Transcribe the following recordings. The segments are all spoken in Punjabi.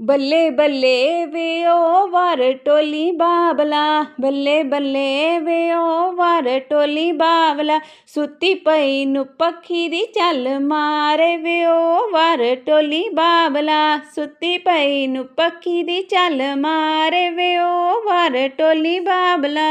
ਬੱਲੇ ਬੱਲੇ ਵੇ ਓ ਵਾਰ ਟੋਲੀ ਬਾਬਲਾ ਬੱਲੇ ਬੱਲੇ ਵੇ ਓ ਵਾਰ ਟੋਲੀ ਬਾਬਲਾ ਸੁੱਤੀ ਪਈ ਨੂੰ ਪੱਖੀ ਦੀ ਚੱਲ ਮਾਰੇ ਵੇ ਓ ਵਾਰ ਟੋਲੀ ਬਾਬਲਾ ਸੁੱਤੀ ਪਈ ਨੂੰ ਪੱਖੀ ਦੀ ਚੱਲ ਮਾਰੇ ਵੇ ਓ ਵਾਰ ਟੋਲੀ ਬਾਬਲਾ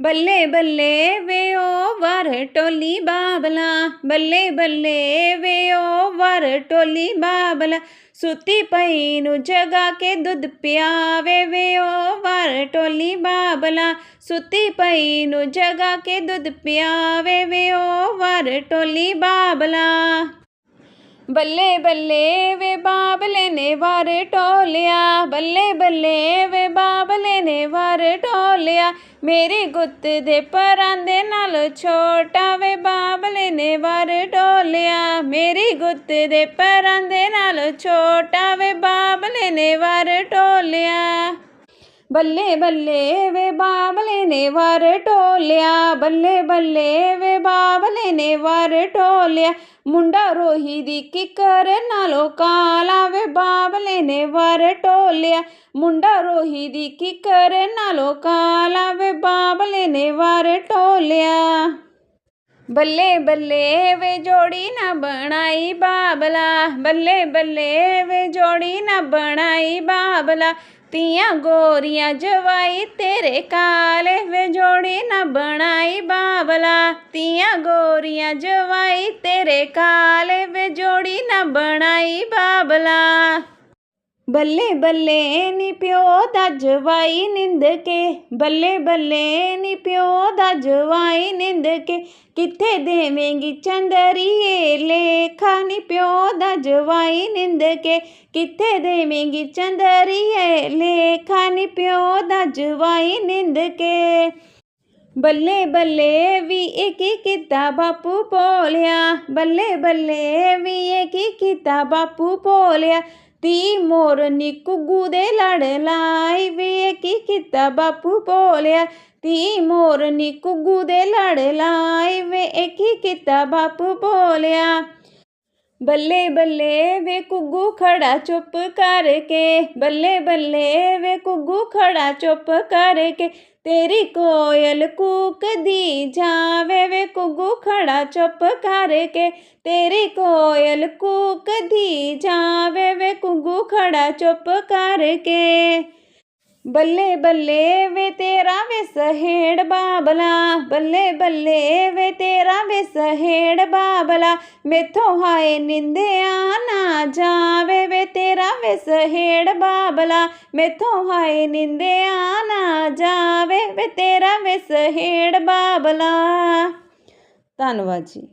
ਬੱਲੇ ਬੱਲੇ ਵੇ ਓ ਵਰ ਟੋਲੀ ਬਾਬਲਾ ਬੱਲੇ ਬੱਲੇ ਵੇ ਓ ਵਰ ਟੋਲੀ ਬਾਬਲਾ ਸੁੱਤੀ ਪਈ ਨੂੰ ਜਗਾ ਕੇ ਦੁੱਧ ਪਿਆਵੇ ਵੇ ਓ ਵਰ ਟੋਲੀ ਬਾਬਲਾ ਸੁੱਤੀ ਪਈ ਨੂੰ ਜਗਾ ਕੇ ਦੁੱਧ ਪਿਆਵੇ ਵੇ ਓ ਵਰ ਟੋਲੀ ਬਾਬਲਾ ਬੱਲੇ ਬੱਲੇ ਵੇ ਬਾਬਲੇ ਨੇ ਨੇ ਵਰ ਟੋਲਿਆ ਮੇਰੇ ਗੁੱਤ ਦੇ ਪਰਾਂਦੇ ਨਾਲ ਛੋਟਾ ਵੇ ਬਾਬਲੇ ਨੇ ਵਰ ਟੋਲਿਆ ਮੇਰੀ ਗੁੱਤ ਦੇ ਪਰਾਂਦੇ ਨਾਲ ਛੋਟਾ ਵੇ ਬਾਬਲੇ ਨੇ ਵਰ ਟੋਲਿਆ ਬੱਲੇ ਬੱਲੇ ਵੇ ਬਾਬਲੇ ਨੇ ਵਰ ਟੋਲਿਆ ਬੱਲੇ ਬੱਲੇ ਵੇ ਬਾਬਲੇ ਨੇ ਵਰ ਟੋਲਿਆ ਮੁੰਡਾ ਰੋਹੀ ਦੀ ਕਿਕਰ ਨਾਲੋਂ ਕਾਲਾ ਵੇ ਬਾਬਲੇ ਨੇ ਵਰ ਟੋਲਿਆ ਮੁੰਡਾ ਰੋਹੀ ਦੀ ਕਿਕਰ ਨਾਲੋਂ ਕਾਲਾ ਵੇ ਬਾਬਲੇ ਨੇ ਵਰ ਟੋਲਿਆ ਬੱਲੇ ਬੱਲੇ ਵੇ ਜੋੜੀ ਨਾ ਬਣਾਈ ਬਾਬਲਾ ਬੱਲੇ ਬੱਲੇ ਵੇ ਜੋੜੀ ਨਾ ਬਣਾਈ ਬਾਬਲਾ ਤੀਆਂ ਗੋਰੀਆਂ ਜਵਾਈ ਤੇਰੇ ਕਾਲੇ ਵੇ ਜੋੜੀ ਨਾ ਬਣਾਈ ਬਾਬਲਾ ਤੀਆਂ ਗੋਰੀਆਂ ਜਵਾਈ ਤੇਰੇ ਕਾਲੇ ਵੇ ਜੋੜੀ ਨਾ ਬਣਾਈ ਬਾਬਲਾ ਬੱਲੇ ਬੱਲੇ ਨੀ ਪਿਓ ਦਾ ਜਵਾਈ ਨਿੰਦ ਕੇ। ਬੱਲੇ ਬੱਲੇ ਨੀ ਪਿਓ ਦਾ ਜਵਾਈ ਨਿੰਦ ਕੇ। ਕਿੱਥੇ ਦੇਵੇਂਗੀ ਚੰਦਰੀਏ ਲੇਖਾ? ਨੀ ਪਿਓ ਦਾ ਜਵਾਈ ਨਿੰਦ ਕੇ। ਕਿੱਥੇ ਦੇਵੇਂਗੀ ਚੰਦਰੀਏ ਲੇਖਾ? ਨੀ ਪਿਓ ਦਾ ਜਵਾਈ ਨਿੰਦ ਕੇ। ਬੱਲੇ ਬੱਲੇ ਵੀ ਇਹ ਕੀ ਕੀਤਾ ਬਾਪੂ ਭੋਲਿਆ। ਬੱਲੇ ਬੱਲੇ ਵੀ ਇਹ ਕੀ ਕੀਤਾ ਬਾਪੂ ਭੋਲਿਆ। ਤੀ ਮੋਰਨੀ ਕੁੱਗੂ ਦੇ ਲੜ ਲਾਈ। ਵੇ ਕੀ ਕੀਤਾ ਬਾਪੂ ਬੋਲਿਆ ਤੀ ਮੋਰਨੀ ਕੁੱਗੂ ਦੇ ਲੜ ਲਾਈ। ਵੇ ਕੀ ਕੀਤਾ ਬਾਪੂ ਬੋਲਿਆ। ਭੋਲਿਆ ਬੱਲੇ ਬੱਲੇ ਵੇ ਕੁੱਗੂ ਖੜਾ ਚੁੱਪ ਕਰਕੇ ਬੱਲੇ ਬੱਲੇ ਵੇ ਕੁੱਗੂ ਖੜਾ ਚੁੱਪ ਕਰਕੇ ਤੇਰੀ ਕੋਇਲ ਕੂਕਦੀ ਜਾਵੇ ਵੇ ਕੁੱਗੂ ਖੜਾ ਚੁੱਪ ਕਰਕੇ ਤੇਰੀ ਕੋਇਲ ਕੂਕਦੀ ਜਾਵੇ ਵੇ ਕੁੱਗੂ ਖੜਾ ਚੁੱਪ ਕਰਕੇ ਬੱਲੇ ਬੱਲੇ ਵੇ ਤੇਰਾ ਵੇ ਸਹੇੜ ਬਾਬਲਾ। ਬੱਲੇ ਬੱਲੇ ਵੇ ਤੇਰਾ ਵੇ ਸਹੇੜ ਬਾਬਲਾ। ਮੇਥੋਂ ਹਾਏ ਨਿੰਦਿਆ ਨਾ ਜਾਵੇ ਵੇ ਤੇਰਾ ਵੇ ਸਹੇੜ ਬਾਬਲਾ। ਮੇਥੋਂ ਹਾਏ ਨਿੰਦਿਆ ਨਾ ਜਾਵੇ ਵੇ ਤੇਰਾ ਵੇ ਸਹੇੜ ਬਾਬਲਾ। ਧੰਨਵਾਦ ਜੀ।